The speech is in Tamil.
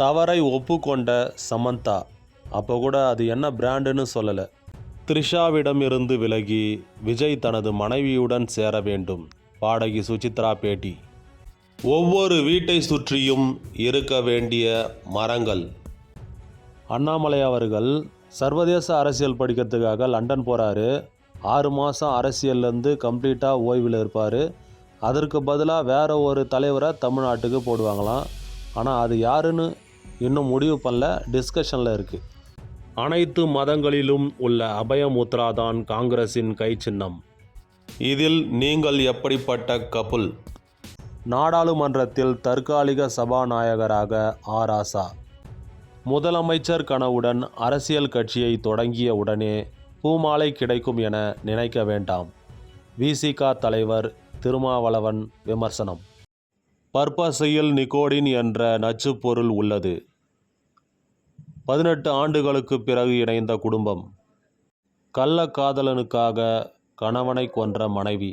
தவறை ஒப்புக்கொண்ட சமந்தா. அப்போ கூட அது என்ன பிராண்டுன்னு சொல்லலை. த்ரிஷாவிடம் இருந்து விலகி விஜய் தனது மனைவியுடன் சேர வேண்டும். பாடகி சுசித்ரா பேட்டி. ஒவ்வொரு வீட்டை சுற்றியும் இருக்க வேண்டிய மரங்கள். அண்ணாமலை அவர்கள் சர்வதேச அரசியல் படிக்கிறதுக்காக லண்டன் போகிறாரு ஆறு மாதம் அரசியல்லேருந்து கம்ப்ளீட்டாக ஓய்வில் இருப்பார். அதற்கு பதிலாக வேறு ஒரு தலைவரை தமிழ்நாட்டுக்கு போடுவாங்களாம். ஆனால் அது யாருன்னு இன்னும் முடிவு பண்ணல டிஸ்கஷனில் இருக்குது அனைத்து மதங்களிலும் உள்ள அபயமுத்ரா தான் காங்கிரஸின் கை சின்னம். இதில் நீங்கள் எப்படிப்பட்ட கப்புல் நாடாளுமன்றத்தில் தற்காலிக சபாநாயகராக ஆர். ஆசா. முதலமைச்சர் கனவுடன் அரசியல் கட்சியை தொடங்கிய உடனே பூமாலை கிடைக்கும் என நினைக்க வேண்டாம். விசிக தலைவர் திருமாவளவன் விமர்சனம். பர்பசையில் நிக்கோடின் என்ற நச்சுப் பொருள் உள்ளது. பதினெட்டு ஆண்டுகளுக்கு பிறகு இணைந்த குடும்பம். கள்ளக்காதலனுக்காக கணவனை கொன்ற மனைவி.